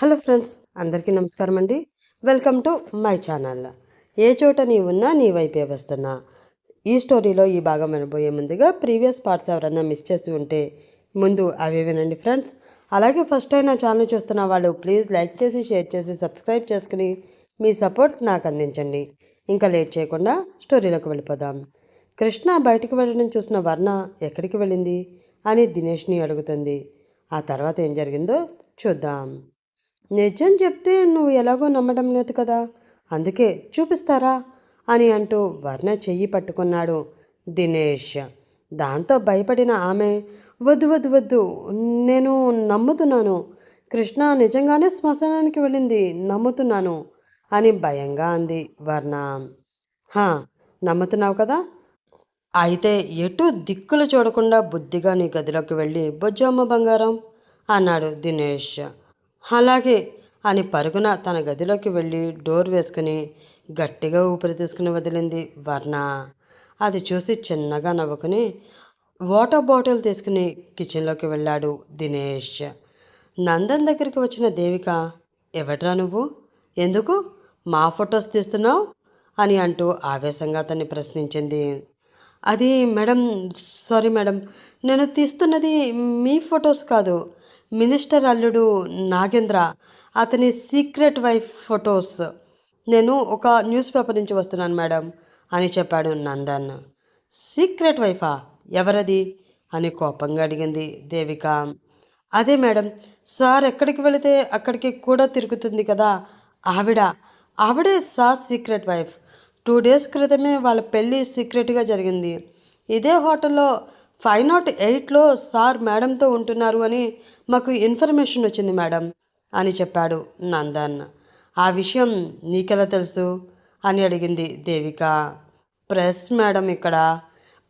Hello friends అందరికీ నమస్కారం అండి. Welcome to my channel. ఏ చోట నీ ఉన్నా నీ వైపే వస్తున్నా. ఈ స్టోరీలో ఈ భాగం వినబోయే ముందుగా ప్రీవియస్ పార్ట్స్ ఎవరైనా మిస్ చేసి ఉంటే ముందు అవి వినండి ఫ్రెండ్స్. అలాగే ఫస్ట్ టైం నా ఛానల్ చూస్తున్న వాళ్ళు ప్లీజ్ లైక్ చేసి షేర్ చేసి సబ్స్క్రైబ్ చేసుకుని మీ సపోర్ట్ నాకు అందించండి. ఇంకా లేట్ చేయకుండా స్టోరీలోకి వెళ్ళిపోదాం. కృష్ణ బయటికి వెళ్ళడం చూసిన వర్ణ ఎక్కడికి వెళ్ళింది అని దినేష్ని అడుగుతుంది. ఆ తర్వాత ఏం జరిగిందో చూద్దాం. నిజం చెప్తే నువ్వు ఎలాగో నమ్మడం లేదు కదా. అందుకే చూపిస్తారా? అని అంటూ వర్ణ చెయ్యి పట్టుకున్నాడు దినేష్. దాంతో భయపడిన ఆమె వద్దు వద్దు వద్దు నేను నమ్ముతున్నాను. కృష్ణ నిజంగానే శ్మశానానికి వెళ్ళింది నమ్ముతున్నాను అని భయంగా అంది వర్ణ. హా నమ్ముతున్నావు కదా. అయితే ఎటు దిక్కులు చూడకుండా బుద్ధిగా నీ గదిలోకి వెళ్ళి బొజ్జమ్మ బంగారం అన్నాడు దినేష్. అలాగే అని పరుగున తన గదిలోకి వెళ్ళి డోర్ వేసుకుని గట్టిగా ఊపిరి తీసుకుని వదిలింది వర్ణ. అది చూసి చిన్నగా నవ్వుకుని వాటర్ బాటిల్ తీసుకుని కిచెన్లోకి వెళ్ళాడు దినేష్. నందన్ దగ్గరికి వచ్చిన దేవిక ఎవట్రా నువ్వు? ఎందుకు? మా ఫొటోస్ తీస్తున్నావు? అని అంటూ ఆవేశంగా అతన్ని ప్రశ్నించింది. అది మేడం సారీ మేడం నేను తీస్తున్నది మీ ఫొటోస్ కాదు. మినిస్టర్ అల్లుడు నాగేంద్ర అతని సీక్రెట్ వైఫ్ ఫొటోస్. నేను ఒక న్యూస్ పేపర్ నుంచి వస్తున్నాను మేడం అని చెప్పాడు నందన్. సీక్రెట్ వైఫా? ఎవరది? అని కోపంగా అడిగింది దేవిక. అదే మేడం సార్ ఎక్కడికి వెళితే అక్కడికి కూడా తిరుగుతుంది కదా. ఆవిడ ఆవిడే sir secret wife. Two days క్రితమే వాళ్ళ పెళ్ళి సీక్రెట్గా జరిగింది. ఇదే హోటల్లో ఫైవ్ నాట్ ఎయిట్లో సార్ మేడంతో ఉంటున్నారు అని మాకు ఇన్ఫర్మేషన్ వచ్చింది మేడం అని చెప్పాడు నందన్. ఆ విషయం నీకెలా తెలుసు? అని అడిగింది దేవిక. ప్రెస్ మేడం ఇక్కడ.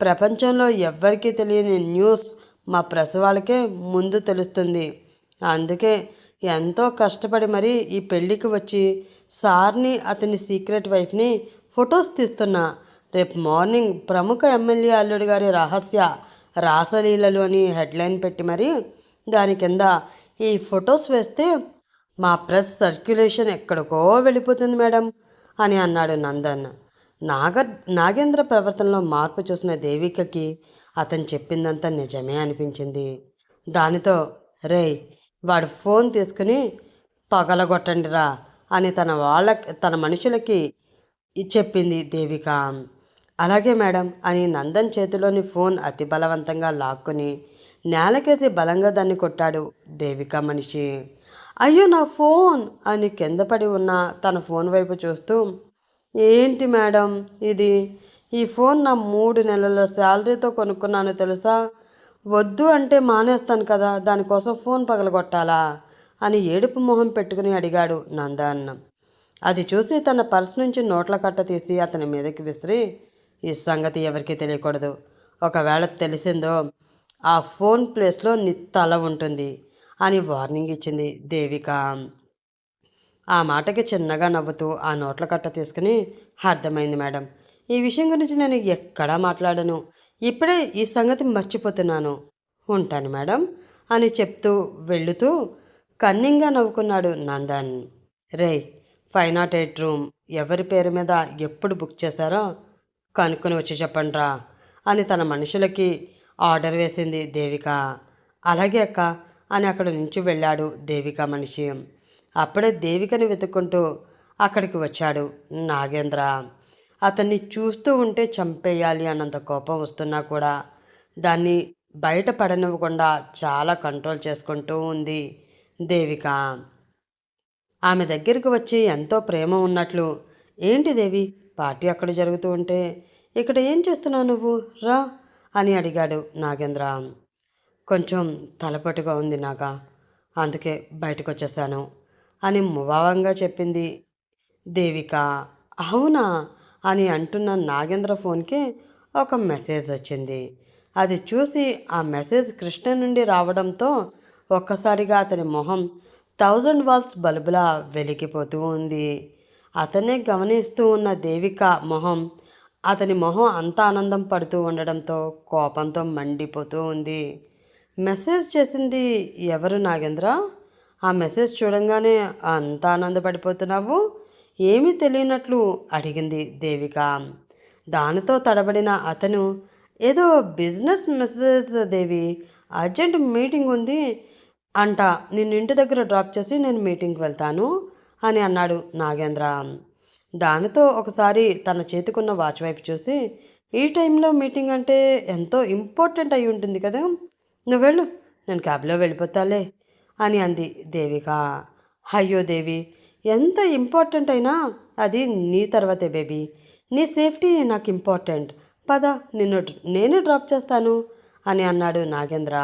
ప్రపంచంలో ఎవ్వరికీ తెలియని న్యూస్ మా ప్రెస్ వాళ్ళకే ముందు తెలుస్తుంది. అందుకే ఎంతో కష్టపడి మరీ ఈ పెళ్ళికి వచ్చి సార్ని అతని సీక్రెట్ వైఫ్ని ఫొటోస్ తీస్తున్నా. రేపు మార్నింగ్ ప్రముఖ ఎమ్మెల్యే అల్లుడి గారి రహస్య రాసలీలలు అని హెడ్లైన్ పెట్టి మరి దాని కింద ఈ ఫొటోస్ వేస్తే మా ప్రెస్ సర్క్యులేషన్ ఎక్కడికో వెళ్ళిపోతుంది మేడం అని అన్నాడు నందన్. నాగ నాగేంద్ర ప్రవర్తనలో మార్పు చూసిన దేవికకి అతను చెప్పిందంతా నిజమే అనిపించింది. దానితో రేయ్ వాడు ఫోన్ తీసుకుని పగలగొట్టండిరా అని తన వాళ్ళ తన మనుషులకి చెప్పింది దేవిక. అలాగే మేడం అని నందన్ చేతిలోని ఫోన్ అతి బలవంతంగా లాక్కుని నేలకేసి బలంగా దాన్ని కొట్టాడు దేవిక మనిషి. అయ్యో నా ఫోన్! అని కింద పడి ఉన్న తన ఫోన్ వైపు చూస్తూ ఏంటి మేడం ఇది? ఈ ఫోన్ నా మూడు నెలల శాలరీతో కొనుక్కున్నాను తెలుసా? వద్దు అంటే మానేస్తాను కదా దానికోసం ఫోన్ పగలగొట్టాలా? అని ఏడుపు మొహం పెట్టుకుని అడిగాడు నందన్. అది చూసి తన పర్స్ నుంచి నోట్ల కట్ట తీసి అతని మీదకి విసిరి ఈ సంగతి ఎవరికీ తెలియకూడదు. ఒకవేళ తెలిసిందో ఆ ఫోన్ ప్లేస్లో నీ తల ఉంటుంది అని వార్నింగ్ ఇచ్చింది దేవిక. ఆ మాటకి చిన్నగా నవ్వుతూ ఆ నోట్ల కట్ట తీసుకుని అర్థమైంది మేడం. ఈ విషయం గురించి నేను ఎక్కడా మాట్లాడను. ఇప్పుడే ఈ సంగతి మర్చిపోతున్నాను. ఉంటాను మేడం అని చెప్తూ వెళుతూ కన్నింగా నవ్వుకున్నాడు నందన్. రేయ్ ఫైవ్ నాట్ ఎయిట్ రూమ్ ఎవరి పేరు మీద ఎప్పుడు బుక్ చేశారో కనుక్కొని వచ్చి చెప్పండిరా అని తన మనుషులకి ఆర్డర్ వేసింది దేవిక. అలాగే అక్క అని అక్కడ నుంచి వెళ్ళాడు దేవిక మనిషి. అప్పుడే దేవికని వెతుక్కుంటూ అక్కడికి వచ్చాడు నాగేంద్ర. అతన్ని చూస్తూ ఉంటే చంపేయాలి అన్నంత కోపం వస్తున్నా కూడా దాన్ని బయట పడనివ్వకుండా చాలా కంట్రోల్ చేసుకుంటూ ఉంది దేవిక. ఆమె దగ్గరికి వచ్చి ఎంతో ప్రేమ ఉన్నట్లు ఏంటి దేవి? పార్టీ అక్కడ జరుగుతూ ఉంటే ఇక్కడ ఏం చేస్తున్నావు నువ్వు? రా అని అడిగాడు నాగేంద్ర. కొంచెం తలపట్టుగా ఉంది నాక అందుకే బయటకు వచ్చేసాను అని ముభావంగా చెప్పింది దేవిక. అవునా అని అంటున్న నాగేంద్ర ఫోన్కి ఒక మెసేజ్ వచ్చింది. అది చూసి ఆ మెసేజ్ కృష్ణ నుండి రావడంతో ఒక్కసారిగా అతని మొహం థౌజండ్ వాల్స్ బల్బులా వెలిగిపోతూ ఉంది. అతనే గమనిస్తూ ఉన్న దేవిక మొహం అతని మొహం అంత ఆనందం పడుతూ ఉండడంతో కోపంతో మండిపోతూ ఉంది. మెసేజ్ చేసింది ఎవరు నాగేంద్ర? ఆ మెసేజ్ చూడంగానే అంత ఆనందపడిపోతున్నావు? ఏమీ తెలియనట్లు అడిగింది దేవిక. దానితో తడబడిన అతను ఏదో business message Devi urgent meeting ఉంది అంట నిన్ను ఇంటి దగ్గర డ్రాప్ చేసి నేను మీటింగ్కి వెళ్తాను అని అన్నాడు నాగేంద్ర. దానితో ఒకసారి తన చేతికున్న వాచ్ వైపు చూసి ఈ టైంలో మీటింగ్ అంటే ఎంతో ఇంపార్టెంట్ అయి ఉంటుంది కదా. నువ్వు వెళ్ళు నేను క్యాబ్లో వెళ్ళిపోతాలే అని అంది దేవిక. అయ్యో దేవి ఎంత ఇంపార్టెంట్ అయినా అది నీ తర్వాతే బేబీ. నీ సేఫ్టీ నాకు ఇంపార్టెంట్. పద నిన్ను నేను డ్రాప్ చేస్తాను అని అన్నాడు నాగేంద్ర.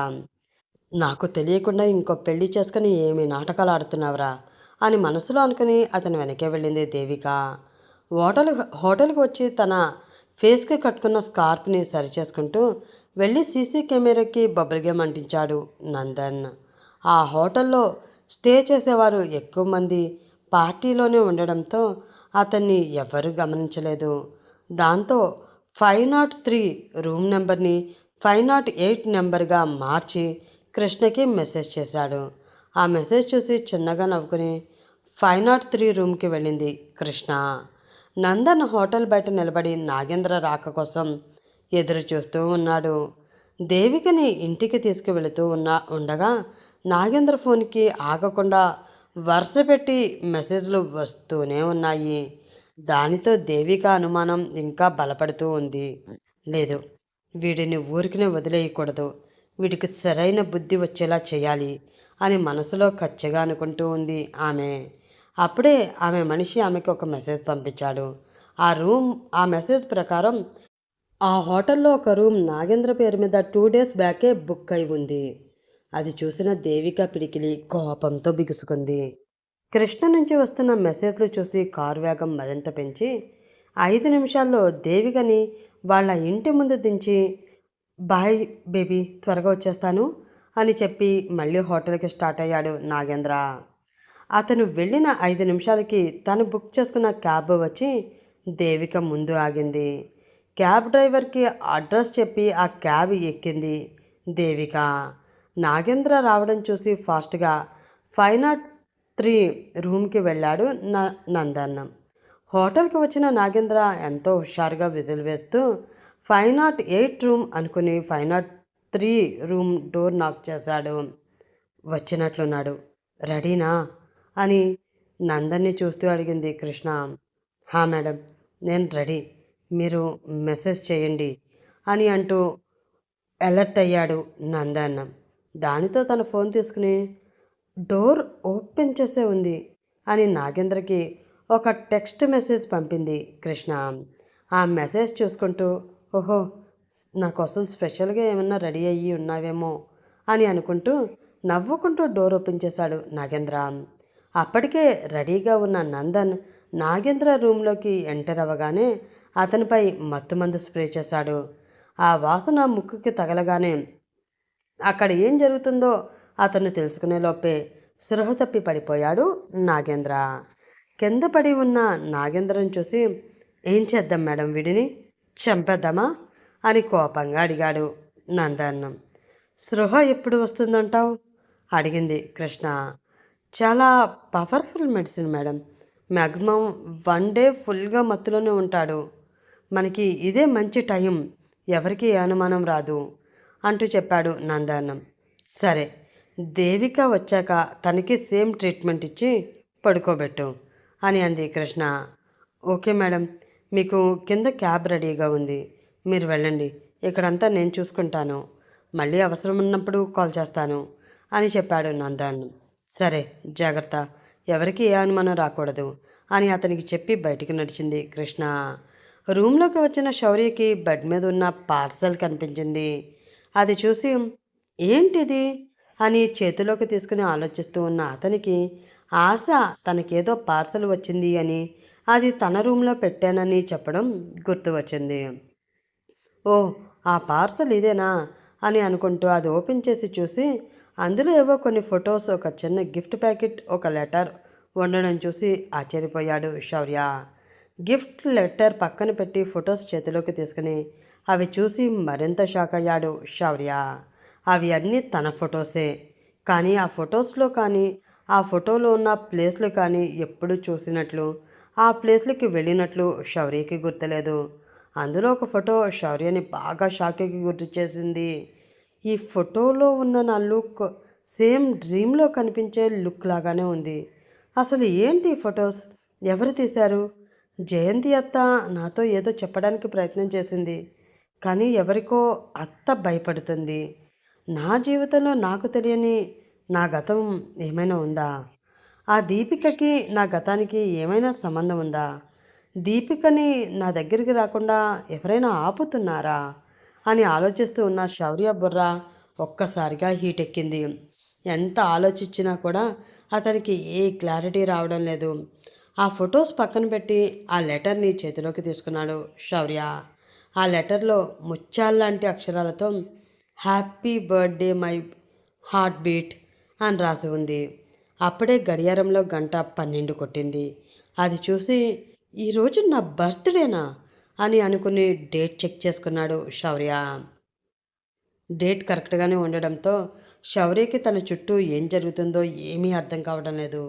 నాకు తెలియకుండా ఇంకో పెళ్ళి చేసుకుని ఏమి నాటకాలు ఆడుతున్నావురా. అని మనసులో అనుకుని అతను వెనకే వెళ్ళింది దేవిక. హోటల్ హోటల్కి వచ్చి తన ఫేస్కి కట్టుకున్న స్కార్ప్ని సరిచేసుకుంటూ వెళ్ళి సీసీ కెమెరాకి బబుల్ గేమ్ అంటించాడు నందన్. ఆ హోటల్లో స్టే చేసేవారు ఎక్కువ మంది పార్టీలోనే ఉండడంతో అతన్ని ఎవరు గమనించలేదు. దాంతో ఫైవ్ నాట్ త్రీ రూమ్ నెంబర్ని ఫైవ్ నాట్ ఎయిట్ నెంబర్గా మార్చి కృష్ణకి మెసేజ్ చేశాడు. ఆ మెసేజ్ చూసి చిన్నగా నవ్వుకుని ఫైవ్ నాట్ త్రీ రూమ్కి వెళ్ళింది కృష్ణ. నందన్ హోటల్ బయట నిలబడి నాగేంద్ర రాక కోసం ఎదురు చూస్తూ ఉన్నాడు. దేవికని ఇంటికి తీసుకువెళుతూ ఉన్న ఉండగా నాగేంద్ర ఫోన్కి ఆగకుండా వరుస పెట్టి మెసేజ్లు వస్తూనే ఉన్నాయి. దానితో దేవిక అనుమానం ఇంకా బలపడుతూ ఉంది. లేదు వీడిని ఊరికినే వదిలేయకూడదు. వీడికి సరైన బుద్ధి వచ్చేలా చేయాలి. అని మనసులో కచ్చగా అనుకుంటూ ఉంది. ఆమె. అప్పుడే ఆమె మనిషి ఆమెకు ఒక మెసేజ్ పంపించాడు. ఆ రూమ్ ఆ మెసేజ్ ప్రకారం ఆ హోటల్లో ఒక రూమ్ నాగేంద్ర పేరు మీద టూ డేస్ బ్యాకే బుక్ అయి ఉంది. అది చూసిన దేవిక పిడికిలి కోపంతో బిగుసుకుంది. కృష్ణ నుంచి వస్తున్న మెసేజ్లు చూసి కారు వేగం మరింత పెంచి ఐదు నిమిషాల్లో దేవికని వాళ్ళ ఇంటి ముందు దించి బాయ్ బేబీ త్వరగా వచ్చేస్తాను. అని చెప్పి మళ్ళీ హోటల్కి స్టార్ట్ అయ్యాడు నాగేంద్ర. అతను వెళ్ళిన ఐదు నిమిషాలకి తను బుక్ చేసుకున్న క్యాబ్ వచ్చి దేవిక ముందు ఆగింది. క్యాబ్ డ్రైవర్కి అడ్రస్ చెప్పి ఆ క్యాబ్ ఎక్కింది దేవిక. నాగేంద్ర రావడం చూసి ఫాస్ట్గా ఫైవ్ నాట్ త్రీ రూమ్కి వెళ్ళాడు న నందన్. హోటల్కి వచ్చిన నాగేంద్ర ఎంతో హుషారుగా విజిల్ వేస్తూ ఫైవ్ నాట్ ఎయిట్ రూమ్ అనుకుని five not three room door knock చేశాడు. వచ్చినట్లున్నాడు. రెడీనా? అని నందన్ని చూస్తూ అడిగింది కృష్ణ. హా మేడం నేను రెడీ. మీరు మెసేజ్ చేయండి అని అంటూ అలర్ట్ అయ్యాడు నందన్. దానితో తన ఫోన్ తీసుకుని డోర్ ఓపెన్ చేసే ఉంది అని నాగేంద్రకి ఒక టెక్స్ట్ మెసేజ్ పంపింది కృష్ణ. ఆ మెసేజ్ చూసుకుంటూ ఓహో నా కోసం స్పెషల్గా ఏమన్నా రెడీ అయ్యి ఉన్నావేమో అని అనుకుంటూ నవ్వుకుంటూ డోర్ ఓపెన్ చేశాడు నాగేంద్ర. అప్పటికే రెడీగా ఉన్న నందన్ నాగేంద్ర రూమ్లోకి ఎంటర్ అవ్వగానే అతనిపై మత్తుమందు స్ప్రే చేశాడు. ఆ వాసన ముక్కుకి తగలగానే అక్కడ ఏం జరుగుతుందో అతను తెలుసుకునే లోపే సృహ తప్పి పడిపోయాడు నాగేంద్ర. కింద పడి ఉన్న నాగేంద్రను చూసి ఏం చేద్దాం మేడం వీడిని? చంపేద్దామా? అని కోపంగా అడిగాడు నందన్నం. సృహ ఎప్పుడు వస్తుందంటావు? అడిగింది కృష్ణ. చాలా powerful medicine madam. Maximum one day ఫుల్గా మత్తులోనే ఉంటాడు. మనకి ఇదే మంచి టైం. ఎవరికి అనుమానం రాదు అంటూ చెప్పాడు నందన్నం. సరే దేవిక వచ్చాక తనకి సేమ్ ట్రీట్మెంట్ ఇచ్చి పడుకోబెట్టు అని అంది కృష్ణ. ఓకే మేడం మీకు కింద క్యాబ్ రెడీగా ఉంది. మీరు వెళ్ళండి. ఇక్కడంతా నేను చూసుకుంటాను. మళ్ళీ అవసరం ఉన్నప్పుడు కాల్ చేస్తాను అని చెప్పాడు నందన్. సరే జాగ్రత్త. ఎవరికి ఏ అనుమానం రాకూడదు అని అతనికి చెప్పి బయటికి నడిచింది కృష్ణ. రూమ్లోకి వచ్చిన శౌర్యకి బెడ్ మీద ఉన్న పార్సల్ కనిపించింది. అది చూసి ఏంటిది? అని చేతిలోకి తీసుకుని ఆలోచిస్తూ ఉన్న అతనికి ఆశ తనకేదో పార్సల్ వచ్చింది అని అది తన రూమ్లో పెట్టానని చెప్పడం గుర్తు వచ్చింది. ఓ ఆ పార్సల్ ఇదేనా? అని అనుకుంటూ అది ఓపెన్ చేసి చూసి అందులో ఏవో కొన్ని ఫొటోస్ ఒక చిన్న గిఫ్ట్ ప్యాకెట్ ఒక లెటర్ ఉండడం చూసి ఆశ్చర్యపోయాడు శౌర్య. గిఫ్ట్ లెటర్ పక్కన పెట్టి ఫొటోస్ చేతిలోకి తీసుకుని అవి చూసి మరింత షాక్ అయ్యాడు శౌర్య. అవి అన్నీ తన ఫొటోసే. కానీ ఆ ఫొటోస్లో కానీ ఆ ఫోటోలో ఉన్న ప్లేస్లు కానీ ఎప్పుడు చూసినట్లు ఆ ప్లేస్లకి వెళ్ళినట్లు శౌర్యకి గుర్తులేదు. అందులో ఒక ఫోటో శౌర్యని బాగా షాక్కి గుర్తు చేసింది ఈ ఫోటోలో ఉన్న నా లుక్ సేమ్ డ్రీమ్లో కనిపించే లుక్ లాగానే ఉంది. అసలు ఏంటి ఈ ఫొటోస్? ఎవరు తీశారు? జయంతి అత్త నాతో ఏదో చెప్పడానికి ప్రయత్నం చేసింది కానీ ఎవరికో అత్త భయపడుతుంది. నా జీవితంలో నాకు తెలియని నా గతం ఏమైనా ఉందా? ఆ దీపికకి నా గతానికి ఏమైనా సంబంధం ఉందా? దీపికని నా దగ్గరికి రాకుండా ఎవరైనా ఆపుతున్నారా? అని ఆలోచిస్తూ ఉన్న శౌర్య బుర్ర ఒక్కసారిగా హీట్ ఎక్కింది ఎంత ఆలోచించినా కూడా అతనికి ఏ క్లారిటీ రావడం లేదు. ఆ ఫొటోస్ పక్కన పెట్టి ఆ లెటర్ని చేతిలోకి తీసుకున్నాడు శౌర్య. ఆ లెటర్లో ముత్యాల్లాంటి అక్షరాలతో happy birthday my heart beat అని రాసి ఉంది. అప్పుడే గడియారంలో గంట పన్నెండు కొట్టింది. అది చూసి ఈరోజు నా బర్త్డేనా? అని అనుకుని డేట్ చెక్ చేసుకున్నాడు శౌర్య. డేట్ కరెక్ట్గానే ఉండడంతో శౌర్యకి తన చుట్టూ ఏం జరుగుతుందో ఏమీ అర్థం కావడం లేదు.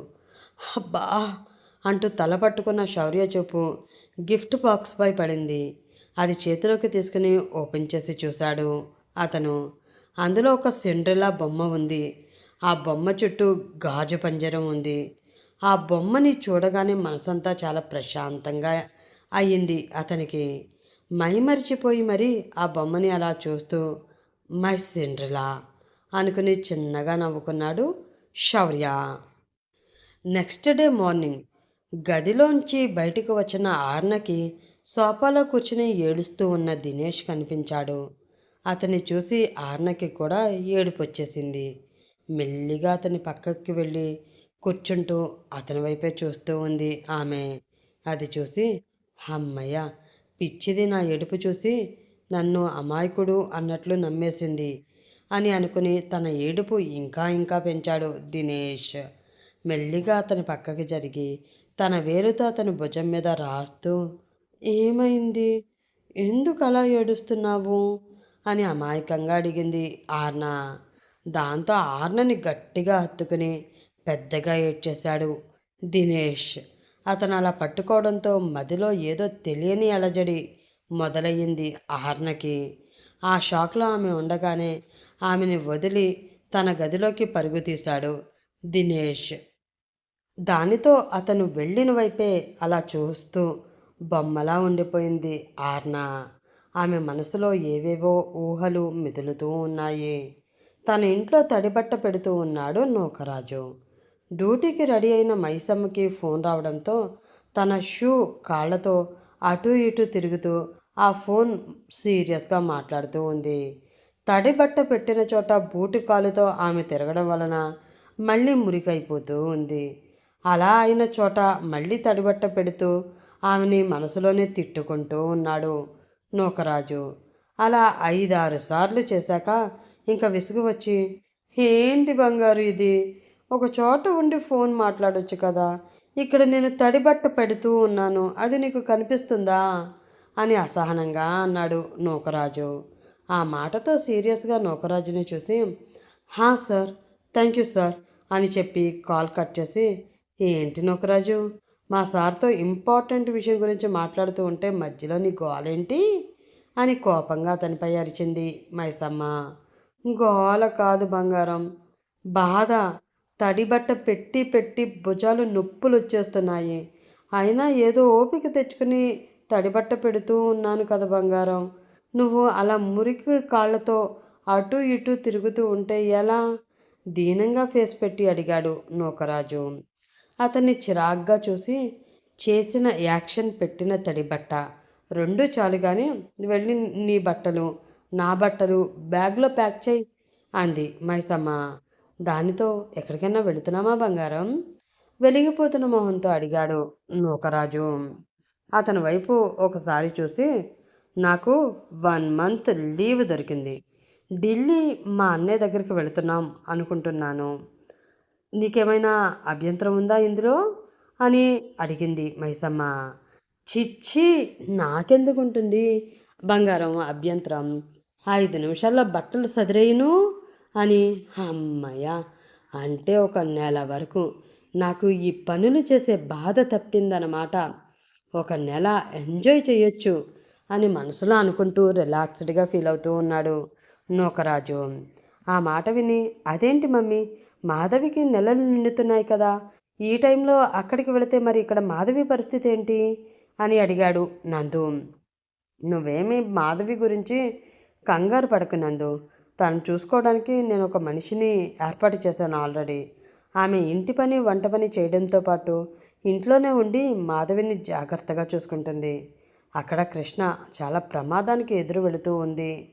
అబ్బా! అంటూ తల పట్టుకున్న శౌర్య చూపు గిఫ్ట్ బాక్స్పై పడింది. అది చేతిలోకి తీసుకుని ఓపెన్ చేసి చూశాడు అతను. అందులో ఒక సిండ్రిలా బొమ్మ ఉంది. ఆ బొమ్మ చుట్టూ గాజు పంజరం ఉంది. ఆ బొమ్మని చూడగానే మనసంతా చాలా ప్రశాంతంగా అయ్యింది. అతనికి మైమరిచిపోయి మరి ఆ బొమ్మని అలా చూస్తూ మై సిండ్రిలా అనుకుని చిన్నగా నవ్వుకున్నాడు శౌర్య. నెక్స్ట్ డే మార్నింగ్ గదిలోంచి బయటకు వచ్చిన ఆర్నకి సోఫాలో కూర్చుని ఏడుస్తూ ఉన్న దినేష్ కనిపించాడు. అతన్ని చూసి ఆర్నకి కూడా ఏడుపు వచ్చేసింది మెల్లిగా అతని పక్కకి వెళ్ళి కూర్చుంటూ అతని వైపే చూస్తూ ఉంది. ఆమె అది చూసి అమ్మయ్య పిచ్చిది నా ఏడుపు చూసి నన్ను అమాయకుడు అన్నట్లు నమ్మేసింది అని అనుకుని తన ఏడుపు ఇంకా ఇంకా పెంచాడు దినేష్. మెల్లిగా అతని పక్కకి జరిగి తన వేరుతో అతని భుజం మీద రాస్తూ ఏమైంది? ఎందుకు అలా ఏడుస్తున్నావు? అని అమాయకంగా అడిగింది ఆర్న. దాంతో ఆర్నని గట్టిగా హత్తుకుని పెద్దగా ఏడ్చేశాడు దినేష్. అతను అలా పట్టుకోవడంతో మదిలో ఏదో తెలియని అలజడి మొదలయ్యింది ఆర్నకి ఆ షాక్లో ఆమె ఉండగానే ఆమెని వదిలి తన గదిలోకి పరుగు తీశాడు దినేష్. దానితో అతను వెళ్ళిన వైపే అలా చూస్తూ బొమ్మలా ఉండిపోయింది ఆర్న. ఆమె మనసులో ఏవేవో ఊహలు మిదులుతూ ఉన్నాయి. తన ఇంట్లో తడిబట్ట పెడుతూ ఉన్నాడు నూకరాజు. డ్యూటీకి రెడీ అయిన మైసమ్మకి ఫోన్ రావడంతో తన షూ కాళ్ళతో అటు ఇటు తిరుగుతూ ఆ ఫోన్ సీరియస్గా మాట్లాడుతూ ఉంది. తడి బట్ట పెట్టిన చోట బూటి కాలుతో ఆమె తిరగడం వలన మళ్ళీ మురికైపోతూ ఉంది. అలా అయిన చోట మళ్ళీ తడిబట్ట పెడుతూ ఆమెని మనసులోనే తిట్టుకుంటూ ఉన్నాడు నూకరాజు. అలా ఐదారు సార్లు చేశాక ఇంకా విసుగు వచ్చి ఏంటి బంగారు ఇది? ఒక చోట ఉండి ఫోన్ మాట్లాడొచ్చు కదా. ఇక్కడ నేను తడిబట్ట పెడుతూ ఉన్నాను. అది నీకు కనిపిస్తుందా? అని అసహనంగా అన్నాడు నూకరాజు. ఆ మాటతో సీరియస్గా నూకరాజుని చూసి హా సార్ థ్యాంక్ యూ సార్ అని చెప్పి కాల్ కట్ చేసి ఏంటి నూకరాజు మా సార్తో ఇంపార్టెంట్ విషయం గురించి మాట్లాడుతూ ఉంటే మధ్యలో నీ గోలేంటి? అని కోపంగా అతనిపై అరిచింది మైసమ్మ. గోల కాదు బంగారం. బాధ తడిబట్ట పెట్టి పెట్టి భుజాలు నొప్పులు వచ్చేస్తున్నాయి అయినా ఏదో ఓపిక తెచ్చుకుని తడిబట్ట పెడుతూ ఉన్నాను కదా బంగారం. నువ్వు అలా మురికి కాళ్ళతో అటు ఇటు తిరుగుతూ ఉంటే ఎలా? దీనంగా ఫేస్ పెట్టి అడిగాడు నూకరాజు. అతన్ని చిరాగ్గా చూసి చేసిన యాక్షన్ పెట్టిన తడిబట్ట. రెండు చాలు కానీ వెళ్ళి నీ బట్టలు నా బట్టలు బ్యాగ్లో ప్యాక్ చేయి అంది మైసమ్మ. దానితో ఎక్కడికైనా వెళుతున్నామా బంగారం? వెలిగిపోతున్న మొహంతో అడిగాడు నూకరాజు. అతని వైపు ఒకసారి చూసి నాకు వన్ మంత్ లీవ్ దొరికింది. ఢిల్లీ మా అన్నయ్య దగ్గరికి వెళుతున్నాం అనుకుంటున్నాను. నీకేమైనా అభ్యంతరం ఉందా ఇందులో? అని అడిగింది మైసమ్మ. చిచ్చి నాకెందుకు ఉంటుంది బంగారం అభ్యంతరం? ఐదు నిమిషాల్లో బట్టలు సదిరేయును? అని అమ్మయ్య అంటే ఒక నెల వరకు నాకు ఈ పనులు చేసే బాధ తప్పిందన్నమాట. ఒక నెల ఎంజాయ్ చేయొచ్చు అని మనసులో అనుకుంటూ రిలాక్స్డ్గా ఫీల్ అవుతూ ఉన్నాడు నూకరాజు. ఆ మాట విని అదేంటి మమ్మీ? మాధవికి నెలలు నిండుతున్నాయి కదా. ఈ టైంలో అక్కడికి వెళితే మరి ఇక్కడ మాధవి పరిస్థితి ఏంటి? అని అడిగాడు నందు. నువ్వేమీ మాధవి గురించి కంగారు పడకు నందు. తను చూసుకోవడానికి నేను ఒక మనిషిని ఏర్పాటు చేశాను ఆల్రెడీ. ఆమె ఇంటి పని వంట పని చేయడంతో పాటు ఇంట్లోనే ఉండి మాధవిని జాగ్రత్తగా చూసుకుంటుంది. అక్కడ కృష్ణ చాలా ప్రమాదానికి ఎదురు వెళుతూ ఉంది.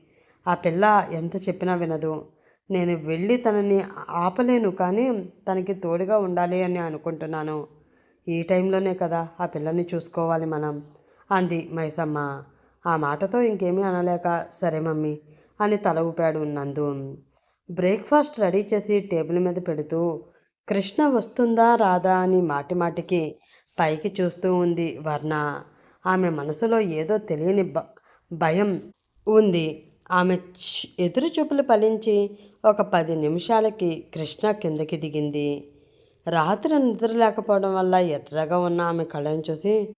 ఆ పిల్ల ఎంత చెప్పినా వినదు. నేను వెళ్ళి తనని ఆపలేను కానీ తనకి తోడుగా ఉండాలి అని అనుకుంటున్నాను. ఈ టైంలోనే కదా ఆ పిల్లని చూసుకోవాలి మనం. అంది మైసమ్మ. ఆ మాటతో ఇంకేమీ అనలేక సరే మమ్మీ అని తల ఊపాడు నందు బ్రేక్ఫాస్ట్ రెడీ చేసి టేబుల్ మీద పెడుతూ కృష్ణ వస్తుందా రాదా? అని మాటిమాటికి పైకి చూస్తూ ఉంది వర్ణ. ఆమె మనసులో ఏదో తెలియని భ భయం ఉంది. ఆమె ఎదురు చూపులు ఫలించి ఒక పది నిమిషాలకి కృష్ణ కిందకి దిగింది. రాత్రి నిద్ర లేకపోవడం వల్ల ఎర్రగా ఉన్న ఆమె కళ్ళని చూసి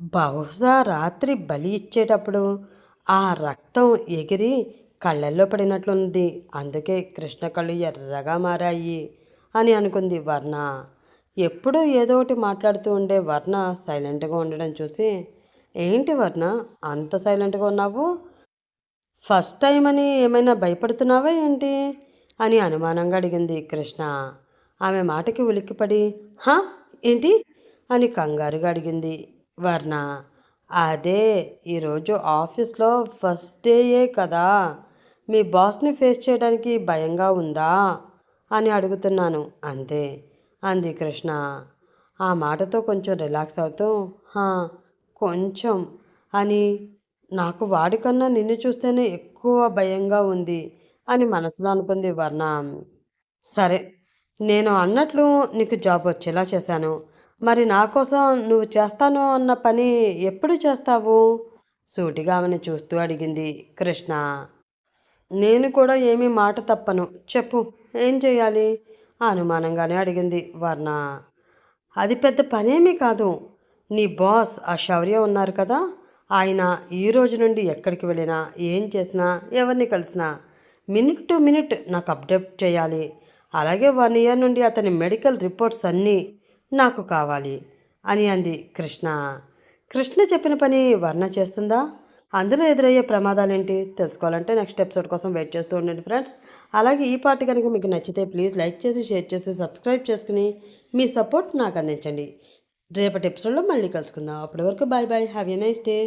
బహుశా రాత్రి బలి ఇచ్చేటప్పుడు ఆ రక్తం ఎగిరి కళ్ళల్లో పడినట్లుంది. అందుకే కృష్ణ కళ్ళు ఎర్రగా మారాయి అని అనుకుంది వర్ణ. ఎప్పుడూ ఏదో ఒకటి మాట్లాడుతూ ఉండే వర్ణ సైలెంట్గా ఉండడం చూసి ఏంటి వర్ణ? అంత సైలెంట్గా ఉన్నావు? ఫస్ట్ టైం అని ఏమైనా భయపడుతున్నావా ఏంటి? అని అనుమానంగా అడిగింది కృష్ణ. ఆమె మాటకి ఉలిక్కిపడి హా? ఏంటి? అని కంగారుగా అడిగింది వర్ణ. అదే ఈరోజు ఆఫీస్లో ఫస్ట్ డేయే కదా? మీ బాస్ని ఫేస్ చేయడానికి భయంగా ఉందా? అని అడుగుతున్నాను. అంతే. అంది కృష్ణ. ఆ మాటతో కొంచెం రిలాక్స్ అవుతూ "హా, కొంచెం. అని నాకు వాడికన్నా నిన్ను చూస్తేనే ఎక్కువ భయంగా ఉంది అని మనసులో అనుకుంది వర్ణ. సరే నేను అన్నట్లు నీకు జాబ్ వచ్చేలా చేశాను. మరి నా కోసం నువ్వు చేస్తాను అన్న పని ఎప్పుడు చేస్తావు? సూటిగా ఆమెను చూస్తూ అడిగింది కృష్ణ. నేను కూడా ఏమీ మాట తప్పను. చెప్పు ఏం చేయాలి? అనుమానంగానే అడిగింది వర్ణ. అది పెద్ద పనేమీ కాదు. నీ బాస్ ఆ శౌర్య ఉన్నారు కదా. ఆయన ఈ రోజు నుండి ఎక్కడికి వెళ్ళినా ఏం చేసినా ఎవరిని కలిసినా మినిట్ టు మినిట్ నాకు అప్డేట్ చేయాలి. అలాగే వన్ ఇయర్ నుండి అతని మెడికల్ రిపోర్ట్స్ అన్నీ నాకు కావాలి అని అంది కృష్ణ. కృష్ణ చెప్పిన పని వర్ణ చేస్తుందా? అందులో ఎదురయ్యే ప్రమాదాలు ఏంటి తెలుసుకోవాలంటే నెక్స్ట్ ఎపిసోడ్ కోసం వెయిట్ చేస్తూ ఉండండి ఫ్రెండ్స్. అలాగే ఈ పార్టీ కనుక మీకు నచ్చితే ప్లీజ్ లైక్ చేసి షేర్ చేసి సబ్స్క్రైబ్ చేసుకుని మీ సపోర్ట్ నాకు అందించండి. రేపటి ఎపిసోడ్లో మళ్ళీ కలుసుకుందాం. అప్పటి వరకు bye bye have a nice day.